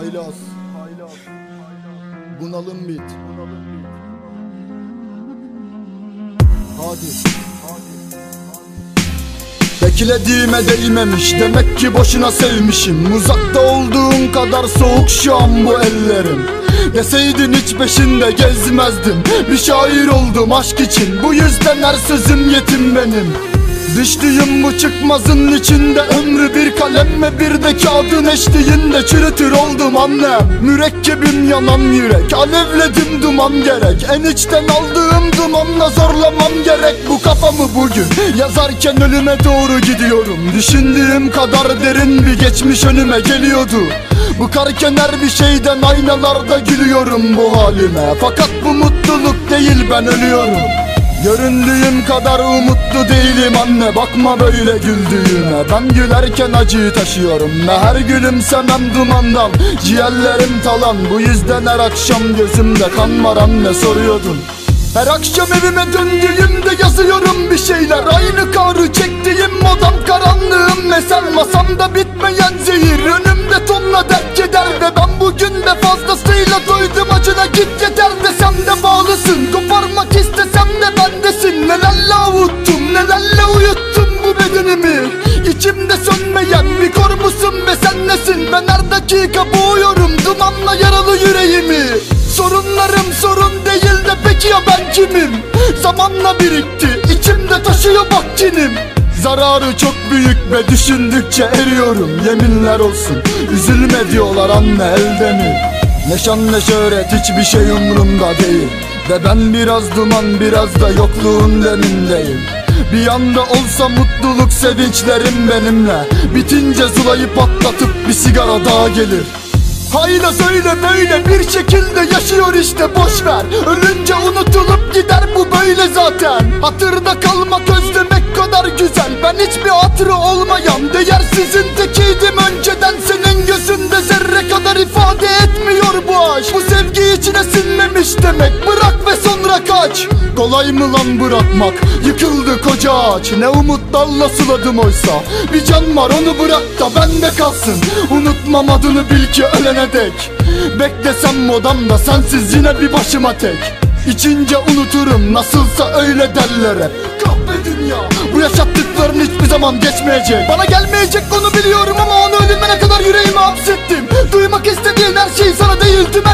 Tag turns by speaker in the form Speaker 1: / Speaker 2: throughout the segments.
Speaker 1: haylaz, haylaz. Bunalım bit. Bunalım bit. Hadi. Hadi. Beklediğime değmemiş Demek ki boşuna sevmişim Uzakta olduğun kadar soğuk şu an bu ellerim Deseydin hiç peşinde gezmezdim Bir şair oldum aşk için Bu yüzden her sözüm yetim benim Düştüğüm bu çıkmazın içinde Ömrü bir kalemme bir de kağıdın eşliğinde Çürütür oldum annem Mürekkebim yanan yürek Alevledim duman gerek. En içten aldığım dumanla zorlamam gerek. Bu kafamı bugün yazarken ölüme doğru gidiyorum. Düşündüğüm kadar derin bir geçmiş önüme geliyordu. Bıkarken her bir şeyden aynalarda gülüyorum bu halime. Fakat bu mutluluk değil ben ölüyorum Göründüğüm kadar umutlu değilim anne Bakma böyle güldüğüme. Ben gülerken acıyı taşıyorum Ve her gülümsemem dumandan. Ciğerlerim talan Bu yüzden her akşam gözümde kan var anne soruyordun. Her akşam evime döndüğümde yazıyorum bir şeyler. Aynı karı çektiğim odam karanlığım Mesel masamda bitmeyen zehir. Önümde tonla dert keder Ve ben bugün de fazlasıyla doydum. Acına Git yeter desem de bağlısın sönmeyen bir kor musun ve sen nesin? Ben her dakika boğuyorum dumanla yaralı yüreğimi. Sorunlarım sorun değil de peki ya ben kimim? Zamanla birikti içimde taşıyor bak kinim. Zararı çok büyük ve düşündükçe eriyorum. Yeminler olsun üzülme diyorlar anne elde mi? Ne şan ne şöhret hiçbir şey umurumda değil. Ve ben biraz duman biraz da yokluğun demindeyim bir yanda olsa mutluluk sevinçlerim benimle. Bitince zulayı patlatıp bir sigara daha gelir. Hayla söyle böyle bir şekilde yaşıyor işte boş ver. Ölünce unutulup gider bu böyle zaten. Hatırda kalmak özlemek kadar güzel. Ben hiçbir hatırı olmayan değersizin tekiydim önceden. Senin gözünde zerre kadar ifade etmiyor bu aşk. Bu sevgi içine sinmemiş demek Kolay mı lan bırakmak? Yıkıldı koca ağaç Ne umutlarla suladım oysa. Bir can var onu bırak da bende kalsın. Unutmam adını bil ki ölene dek. Beklesem modamda sensiz yine bir başıma tek. İçince unuturum nasılsa öyle derler Kahve dünya Bu yaşattıkların hiçbir zaman geçmeyecek. Bana gelmeyecek onu biliyorum ama onu ölümüne kadar yüreğime hapsettim. Duymak istediğin her şeyi sana değil tüm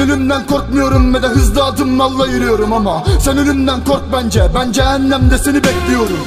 Speaker 1: ben ölümden korkmuyorum ve de hızlı adımlarla yürüyorum ama Sen ölümden kork bence Ben cehennemde seni bekliyorum